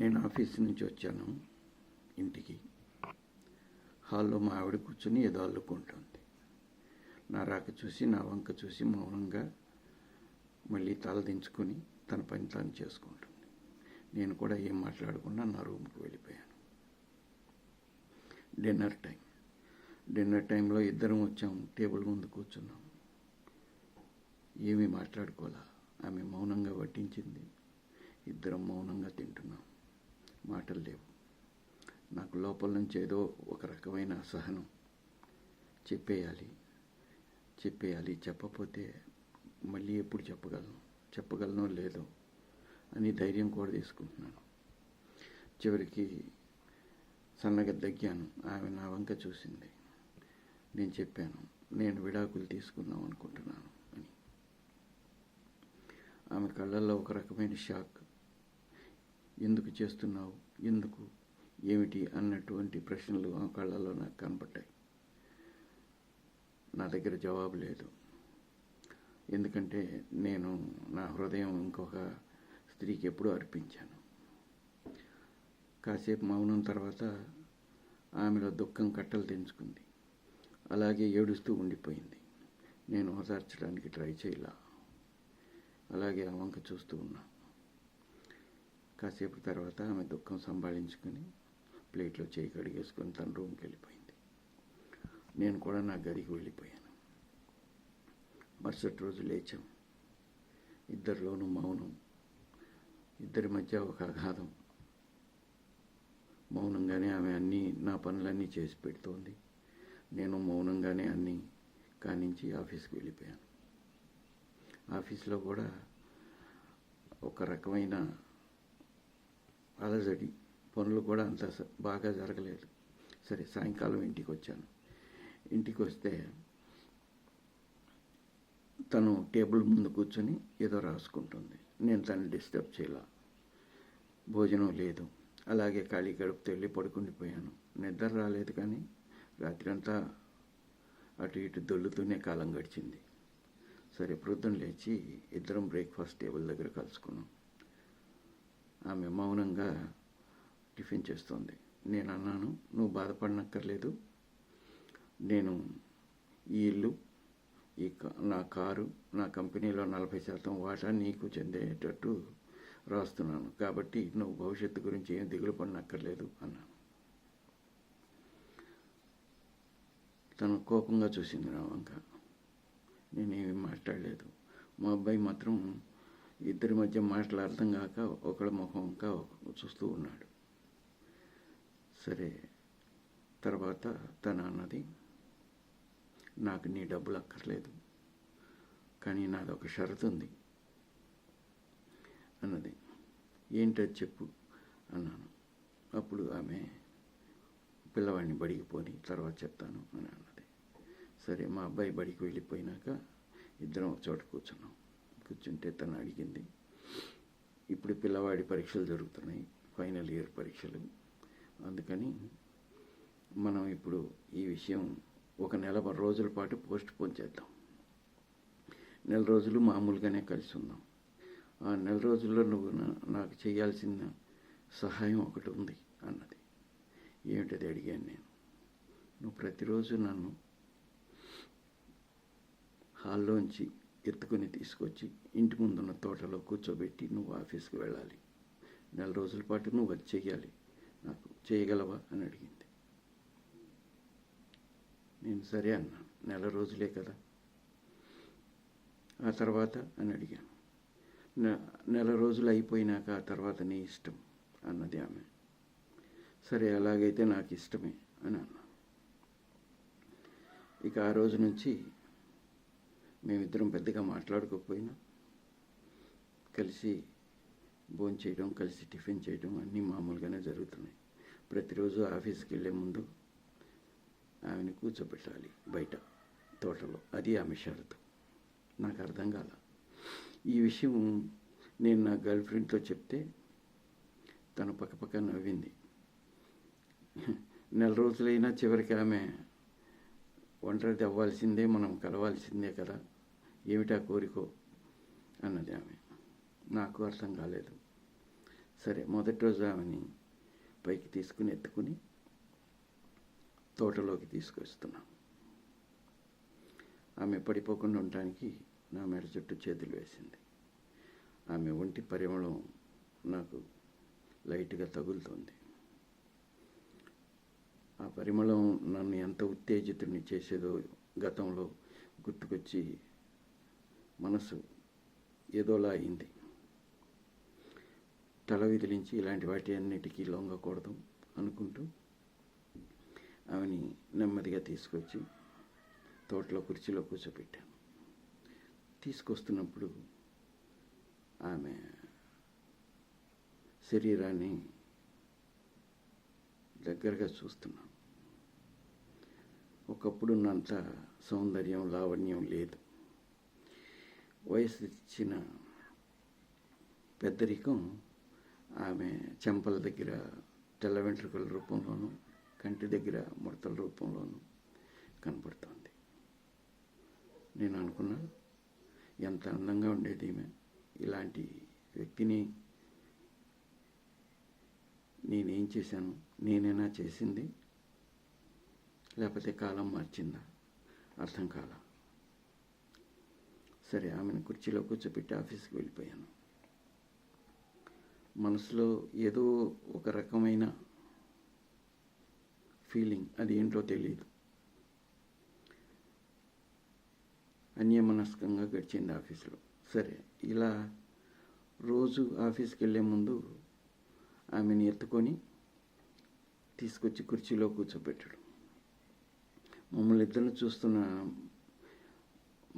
నేను ఆఫీస్ నుంచి వచ్చాను ఇంటికి. హాల్లో మా ఆవిడ కూర్చొని ఏదో అల్లుకుంటుంది. నా రాక చూసి నా వంక చూసి మౌనంగా మళ్ళీ తల దించుకొని తన పని తాను చేసుకుంటుంది. నేను కూడా ఏం మాట్లాడకుండా నా రూమ్కి వెళ్ళిపోయాను. Dinner time. డిన్నర్ టైంలో ఇద్దరం వచ్చాం టేబుల్ ముందు కూర్చున్నాం. ఏమీ మాట్లాడుకోలే. ఆమె మౌనంగా వడ్డించింది. ఇద్దరం మౌనంగా తింటున్నాం. మాటలు లేవు. నాకు లోపల నుంచి ఏదో ఒక రకమైన అసహనం. చెప్పేయాలి చెప్పేయాలి చెప్పపోతే మళ్ళీ ఎప్పుడు చెప్పగలను? చెప్పగలనో లేదో అని ధైర్యం కూడా తీసుకుంటున్నాను. చివరికి సన్నగా దగ్గాను. ఆమె నా వంక చూసింది. నేను చెప్పాను నేను విడాకులు తీసుకుందాం అనుకుంటున్నాను అని. ఆమె కళ్ళల్లో ఒక రకమైన షాక్ ఎందుకు చేస్తున్నావు? ఎందుకు? ఏమిటి? అన్నటువంటి ప్రశ్నలు ఆ కళ్ళల్లో నాకు కనపడ్డాయి. నా దగ్గర జవాబు లేదు. ఎందుకంటే నేను నా హృదయం ఇంకొక స్త్రీకి ఎప్పుడూ అర్పించాను. కాసేపు మౌనం తర్వాత ఆమెలో దుఃఖం కట్టలు తెంచుకుంది. అలాగే ఏడుస్తూ ఉండిపోయింది. నేను ఓదార్చడానికి ట్రై చేయలా. అలాగే ఆ వంక చూస్తూ ఉన్నా. కాసేపు తర్వాత ఆమె దుఃఖం సంభాళించుకొని ప్లేట్లో చేయి కడిగేసుకొని తన రూమ్కి వెళ్ళిపోయింది. నేను కూడా నా గదికి వెళ్ళిపోయాను. మరుసటి రోజు లేచాం. ఇద్దరిలోనూ మౌనం ఇద్దరి మధ్య ఒక అగాధం మౌనంగానే ఆమె అన్నీ నా పనులన్నీ చేసి పెడుతోంది. నేను మౌనంగానే అన్నీ కానించి ఆఫీస్కి వెళ్ళిపోయాను. ఆఫీస్లో కూడా ఒక రకమైన అలజడి పనులు కూడా అంత బాగా జరగలేదు. సరే సాయంకాలం ఇంటికి వచ్చాను ఇంటికి వస్తే తను టేబుల్ ముందు కూర్చొని ఏదో రాసుకుంటుంది. నేను తను డిస్టర్బ్ చేయాల. భోజనం లేదు. అలాగే ఖాళీ గడుపుతూ వెళ్ళి పడుకుండిపోయాను నిద్ర రాలేదు కానీ రాత్రంతా అటు ఇటు దొల్లుతూనే కాలం గడిచింది. సరే ప్రొద్దున లేచి ఇద్దరం బ్రేక్ఫాస్ట్ టేబుల్ దగ్గర కలుసుకున్నాం. ఆమె మౌనంగా టిఫిన్ చేస్తోంది. నేను అన్నాను నువ్వు బాధపడనక్కర్లేదు. నేను ఈ ఇల్లు ఈ నా కారు నా కంపెనీలో నలభై శాతం వాటా నీకు చెందేటట్టు రాస్తున్నాను. కాబట్టి నువ్వు భవిష్యత్తు గురించి ఏం దిగులు పడనక్కర్లేదు అన్నాను. తను కోపంగా చూసింది నా వంక నేనేమి మాట్లాడలేదు. మా అబ్బాయి మాత్రం ఇద్దరి మధ్య మాటలు అర్థం కాక ఒకళ్ళ ముఖం ఇంకా చూస్తూ ఉన్నాడు. సరే తర్వాత తన అన్నది నాకు నీ డబ్బులు అక్కర్లేదు కానీ నాది ఒక షరతు ఉంది అన్నది. ఏంటో చెప్పు అన్నాను. అప్పుడు ఆమె పిల్లవాడిని బడికి పోని తర్వాత చెప్తాను అని అన్నది. సరే మా అబ్బాయి బడికి వెళ్ళిపోయినాక ఇద్దరం ఒక చోట కూర్చున్నాం. కూర్చుంటే తను అడిగింది. ఇప్పుడు పిల్లవాడి పరీక్షలు జరుగుతున్నాయి ఫైనల్ ఇయర్ పరీక్షలు. అందుకని మనం ఇప్పుడు ఈ విషయం ఒక నెల రోజుల పాటు పోస్ట్ పోన్ చేద్దాం. నెల రోజులు మామూలుగానే కలిసి ఉందాం. ఆ నెల రోజుల్లో నువ్వు నా- నాకు చేయాల్సిన సహాయం ఒకటి ఉంది అన్నది. ఏమిటది అడిగాను నేను. నువ్వు ప్రతిరోజు నన్ను హాల్లోంచి ఎత్తుకొని తీసుకొచ్చి ఇంటి ముందున్న తోటలో కూర్చోబెట్టి నువ్వు ఆఫీస్కి వెళ్ళాలి. నెల రోజుల పాటు నువ్వు అది చెయ్యాలి. నాకు చేయగలవా అని అడిగింది. నేను సరే అన్నాను నెల రోజులే కదా. ఆ తర్వాత అని అడిగాను. నె- నెల రోజులు అయిపోయినాక ఆ తర్వాత నీ ఇష్టం అన్నది ఆమె. సరే అలాగైతే నాకు ఇష్టమే అని అన్నాను ఇక ఆ రోజు నుంచి మేమిద్దరం పెద్దగా మాట్లాడుకోకపోయినా కలిసి భోంచేయడం కలిసి టిఫిన్ చేయడం అన్నీ మామూలుగానే జరుగుతున్నాయి. ప్రతిరోజు ఆఫీస్కి వెళ్ళే ముందు ఆమెను కూర్చోబెట్టాలి బయట తోటలో. అది ఆమె షరతు. నాకు అర్థం కాల. ఈ విషయం నేను నా గర్ల్ ఫ్రెండ్తో చెప్తే తను పక్కపక్క నవ్వింది. నెల రోజులైనా చివరికి ఆమె ఒంటరిది అవ్వాల్సిందే మనం కలవాల్సిందే కదా. ఏమిటా కోరికో? అన్నది ఆమె. నాకు అర్థం కాలేదు. సరే మొదటి రోజు ఆమెని పైకి తీసుకుని ఎత్తుకుని తోటలోకి తీసుకొస్తున్నాం. ఆమె పడిపోకుండా ఉండటానికి నా మెడ చుట్టూ చేతులు వేసింది. ఆమె ఒంటి పరిమళం నాకు లైట్గా తగులుతుంది. ఆ పరిమళం నన్ను ఎంత ఉత్తేజితుడిని చేసేదో గతంలో గుర్తుకొచ్చి మనసు ఏదోలా అయింది. తల విదిలించి ఇలాంటి వాటి అన్నిటికీ లొంగకూడదు అనుకుంటూ ఆమెని నెమ్మదిగా తీసుకొచ్చి తోటలో కుర్చీలో కూర్చోబెట్టాను తీసుకొస్తున్నప్పుడు ఆమె శరీరాన్ని దగ్గరగా చూస్తున్నాను. ఒకప్పుడున్నంత సౌందర్యం లావణ్యం లేదు. వయసు ఇచ్చిన పెద్దరికం ఆమె చెంపల దగ్గర తెల్ల వెంట్రుకల రూపంలోనూ కంటి దగ్గర ముడతల రూపంలోనూ కనపడుతోంది. నేను అనుకున్నా ఎంత అందంగా ఉండేది ఈమె. ఇలాంటి వ్యక్తిని నేనేం చేశాను? నేనైనా చేసింది? లేకపోతే కాలం మార్చిందా? అర్థం కాలం. సరే ఆమెను కుర్చీలో కూర్చోపెట్టి ఆఫీస్కి వెళ్ళిపోయాను. మనసులో ఏదో ఒక రకమైన ఫీలింగ్ అది ఏంటో తెలియదు అన్యమనస్కంగా గడిచింది ఆఫీసులో. సరే ఇలా రోజు ఆఫీస్కి వెళ్ళే ముందు ఆమెను ఎత్తుకొని తీసుకొచ్చి కుర్చీలో కూర్చోబెట్టడం. మమ్మల్ని ఇద్దరిని చూస్తున్న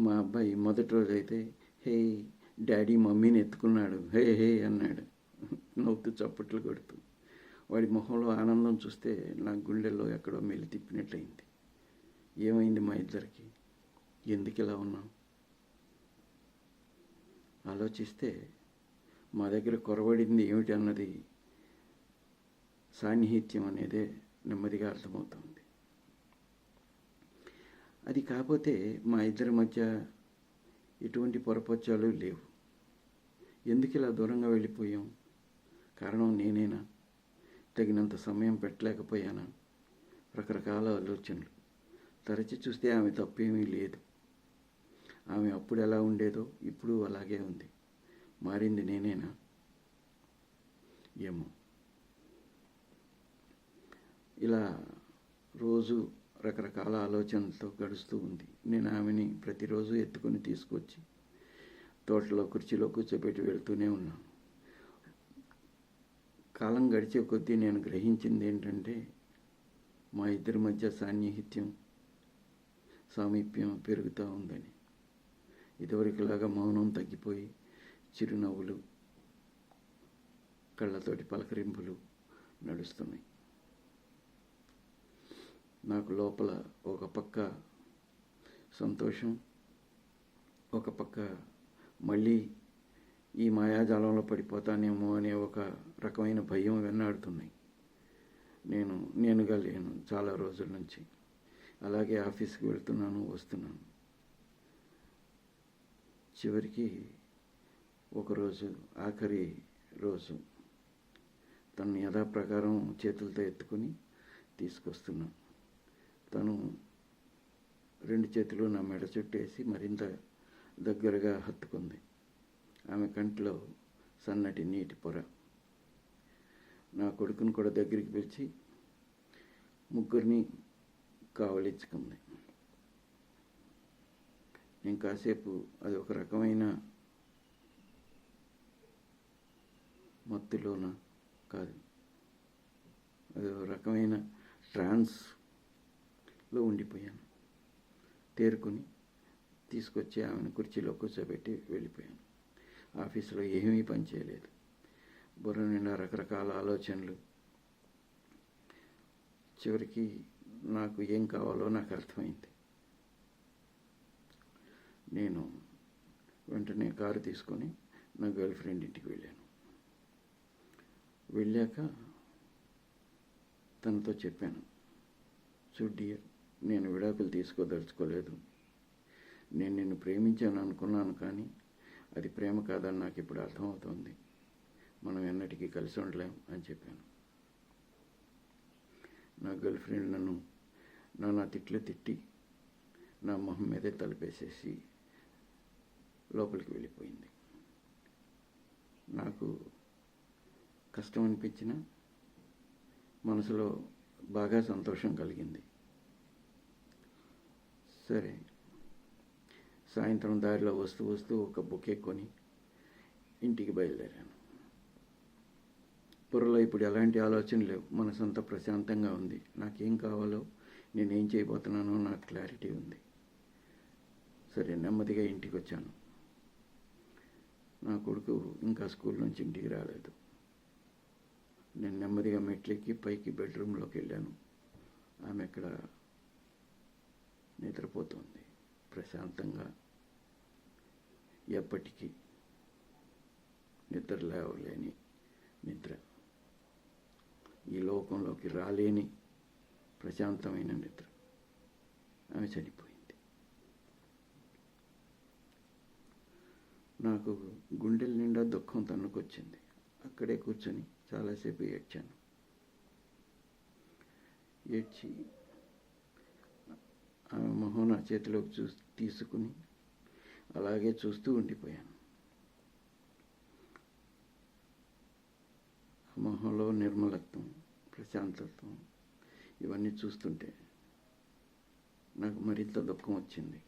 మా అబ్బాయి మొదటి రోజు అయితే హే డాడీ మమ్మీని ఎత్తుకున్నాడు హే హే అన్నాడు. నవ్వుతూ చప్పట్లు కొడుతూ. వాడి మొహంలో ఆనందం చూస్తే నా గుండెల్లో ఎక్కడో మెలి తిప్పినట్లయింది. ఏమైంది మా ఇద్దరికి? ఎందుకు ఇలా ఉన్నాం ఆలోచిస్తే మా దగ్గర కొరవడింది ఏమిటి అన్నది సాన్నిహిత్యం అనేదే నెమ్మదిగా అర్థమవుతుంది. అది కాకపోతే మా ఇద్దరి మధ్య ఎటువంటి పొరపచ్చాలు లేవు. ఎందుకు ఇలా దూరంగా వెళ్ళిపోయాం? కారణం నేనేనా? తగినంత సమయం పెట్టలేకపోయానా? రకరకాల ఆలోచనలు. తరచి చూస్తే ఆమె తప్పేమీ లేదు. ఆమె అప్పుడు ఎలా ఉండేదో ఇప్పుడు అలాగే ఉంది. మారింది నేనేనా? ఏమో. ఇలా రోజు రకరకాల ఆలోచనలతో గడుస్తూ ఉంది. నేను ఆమెని ప్రతిరోజు ఎత్తుకొని తీసుకొచ్చి తోటలో కుర్చీలో కూర్చోబెట్టి వెళ్తూనే ఉన్నాను. కాలం గడిచే కొద్దీ నేను గ్రహించింది ఏంటంటే మా ఇద్దరి మధ్య సాన్నిహిత్యం సామీప్యం పెరుగుతూ ఉందని. ఇదివరకులాగా మౌనం తగ్గిపోయి చిరునవ్వులు కళ్ళతోటి పలకరింపులు నడుస్తున్నాయి. నాకు లోపల ఒక పక్క సంతోషం ఒక పక్క మళ్ళీ ఈ మాయాజాలంలో పడిపోతానేమో అనే ఒక రకమైన భయం వెన్నాడుతున్నాయి. నేను నేనుగా లేను చాలా రోజుల నుంచి. అలాగే ఆఫీస్కి వెళ్తున్నాను వస్తున్నాను. చివరికి ఒకరోజు ఆఖరి రోజు తను యథాప్రకారం చేతులతో ఎత్తుకొని తీసుకొస్తున్నాను. తను రెండు చేతులు నా మెడ చుట్టేసి మరింత దగ్గరగా హత్తుకుంది. ఆమె కంటిలో సన్నటి నీటి పొర. నా కొడుకుని కూడా దగ్గరికి పిలిచి ముగ్గురిని కావలించుకుంది. నేను కాసేపు అది ఒక రకమైన మత్తులోన? కాదు. అది ఒక రకమైన ట్రాన్స్ లో ఉండిపోయాను. తేరుకొని తీసుకొచ్చి ఆమెను కుర్చీలో కూర్చోబెట్టి వెళ్ళిపోయాను. ఆఫీసులో ఏమీ పని చేయలేదు. బుర్ర నిండా రకరకాల ఆలోచనలు. చివరికి నాకు ఏం కావాలో నాకు అర్థమైంది. నేను వెంటనే కారు తీసుకొని నా గర్ల్ ఫ్రెండ్ ఇంటికి వెళ్ళాను. వెళ్ళాక తనతో చెప్పాను చూడ్ డియర్ నేను విడాకులు తీసుకోదలుచుకోలేదు. నేను నిన్ను ప్రేమించాను అనుకున్నాను కానీ అది ప్రేమ కాదని నాకు ఇప్పుడు అర్థమవుతోంది. మనం ఎన్నటికీ కలిసి ఉండలేం అని చెప్పాను. నా గర్ల్ ఫ్రెండ్ నన్ను నానా తిట్లు తిట్టి నా మొహం మీదే తలపేసేసి లోపలికి వెళ్ళిపోయింది. నాకు కష్టం అనిపించిన మనసులో బాగా సంతోషం కలిగింది. సరే. సాయంత్రం దారిలో వస్తూ వస్తూ ఒక బుకే కొని ఇంటికి బయలుదేరాను. బుర్రలో ఇప్పుడు ఎలాంటి ఆలోచన లేవు. మనసంతా ప్రశాంతంగా ఉంది. నాకేం కావాలో నేనేం చేయబోతున్నానో నాకు క్లారిటీ ఉంది. సరే నెమ్మదిగా ఇంటికి వచ్చాను నా కొడుకు ఇంకా స్కూల్ నుంచి ఇంటికి రాలేదు. నేను నెమ్మదిగా మెట్లెక్కి పైకి బెడ్రూమ్లోకి వెళ్ళాను. ఆమె అక్కడ నిద్రపోతుంది ప్రశాంతంగా. ఎప్పటికీ నిద్ర లేవలేని నిద్ర. ఈ లోకంలోకి రాలేని ప్రశాంతమైన నిద్ర. ఆమె చనిపోయింది. నాకు గుండెల నిండా దుఃఖం తన్నుకొచ్చింది. అక్కడే కూర్చొని చాలాసేపు ఏడ్చాను. ఏడ్చి ఆమె మొహం నా చేతిలోకి చూ తీసుకుని అలాగే చూస్తూ ఉండిపోయాను. ఆ మొహంలో నిర్మలత్వం ప్రశాంతత్వం ఇవన్నీ చూస్తుంటే నాకు మరింత దుఃఖం వచ్చింది.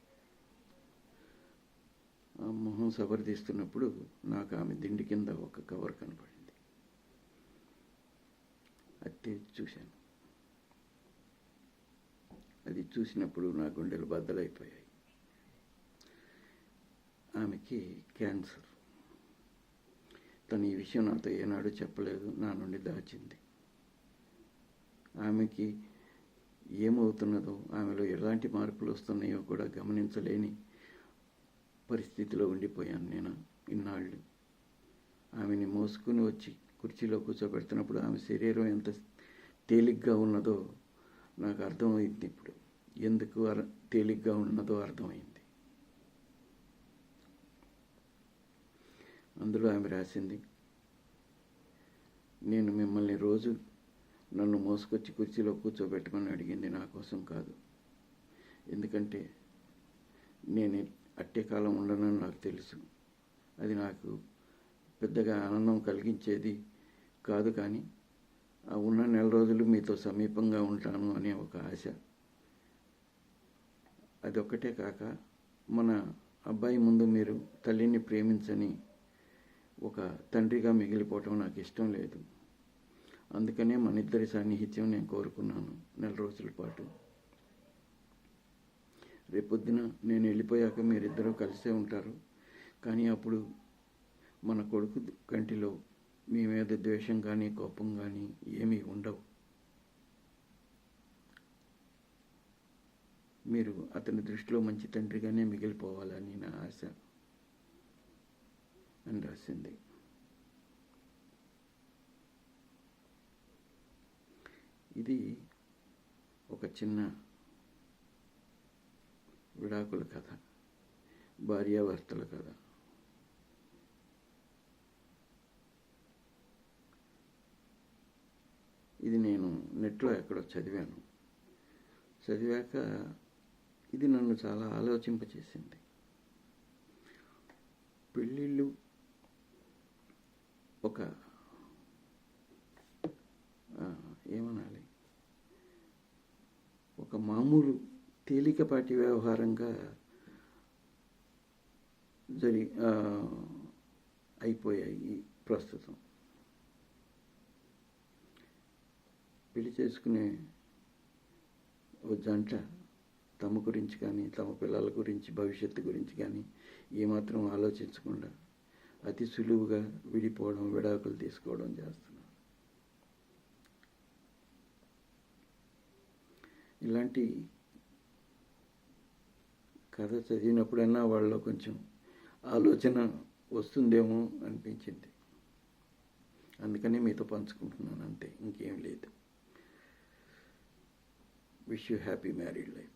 ఆ మొహం సబరిదీస్తున్నప్పుడు నాకు ఆమె దిండి కింద ఒక కవర్ కనపడింది. అది చూశాను. అది చూసినప్పుడు నా గుండెలు బద్దలైపోయాయి. ఆమెకి క్యాన్సర్. తను ఈ విషయం నాతో ఏనాడు చెప్పలేదు నా నుండి దాచింది. ఆమెకి ఏమవుతున్నదో ఆమెలో ఎలాంటి మార్పులు వస్తున్నాయో కూడా గమనించలేని పరిస్థితిలో ఉండిపోయాను నేను ఇన్నాళ్ళు. ఆమెని మోసుకుని వచ్చి కుర్చీలో కూర్చోబెడుతున్నప్పుడు ఆమె శరీరం ఎంత తేలిగ్గా ఉన్నదో నాకు అర్థమైంది ఇప్పుడు. ఎందుకు అర్ తేలిగ్గా ఉన్నదో అర్థమైంది. అందులో ఆమె రాసింది నేను మిమ్మల్ని రోజు నన్ను మోసుకొచ్చి కుర్చీలో కూర్చోబెట్టమని అడిగింది నా కోసం కాదు. ఎందుకంటే నేను అట్టే కాలం ఉండనని నాకు తెలుసు. అది నాకు పెద్దగా ఆనందం కలిగించేది కాదు కానీ ఉన్న నెల రోజులు మీతో సమీపంగా ఉంటాను అనే ఒక ఆశ. అదొక్కటే కాక మన అబ్బాయి ముందు మీరు తల్లిని ప్రేమించని ఒక తండ్రిగా మిగిలిపోవటం నాకు ఇష్టం లేదు. అందుకనే మన ఇద్దరి సాన్నిహిత్యం నేను కోరుకున్నాను నెల రోజుల పాటు. రేపొద్దున నేను వెళ్ళిపోయాక మీరిద్దరూ కలిసే ఉంటారు. కానీ అప్పుడు మన కొడుకు కంటిలో మీ మీద ద్వేషం కానీ కోపం కానీ ఏమీ ఉండవు. మీరు అతని దృష్టిలో మంచి తండ్రిగానే మిగిలిపోవాలని నా ఆశ అని రాసింది. ఇది ఒక చిన్న విడాకుల కథ భార్యాభర్తల కథ. ఇది నేను నెట్లో ఎక్కడో చదివాను. చదివాక ఇది నన్ను చాలా ఆలోచింపచేసింది. పెళ్ళిళ్ళు ఒక ఏమనాలి? ఒక మామూలు తేలికపాటి వ్యవహారంగా జరి అయిపోయాయి ప్రస్తుతం. పెళ్ళి చేసుకునే ఓ జంట తమ గురించి కానీ తమ పిల్లల గురించి భవిష్యత్తు గురించి కానీ ఏమాత్రం ఆలోచించకుండా అతి సులువుగా విడిపోవడం విడాకులు తీసుకోవడం చేస్తున్నారు. ఇలాంటి కథ చదివినప్పుడైనా వాళ్ళలో కొంచెం ఆలోచన వస్తుందేమో అనిపించింది. అందుకని మీతో పంచుకుంటున్నాను అంతే ఇంకేం లేదు. Wish you happy married life.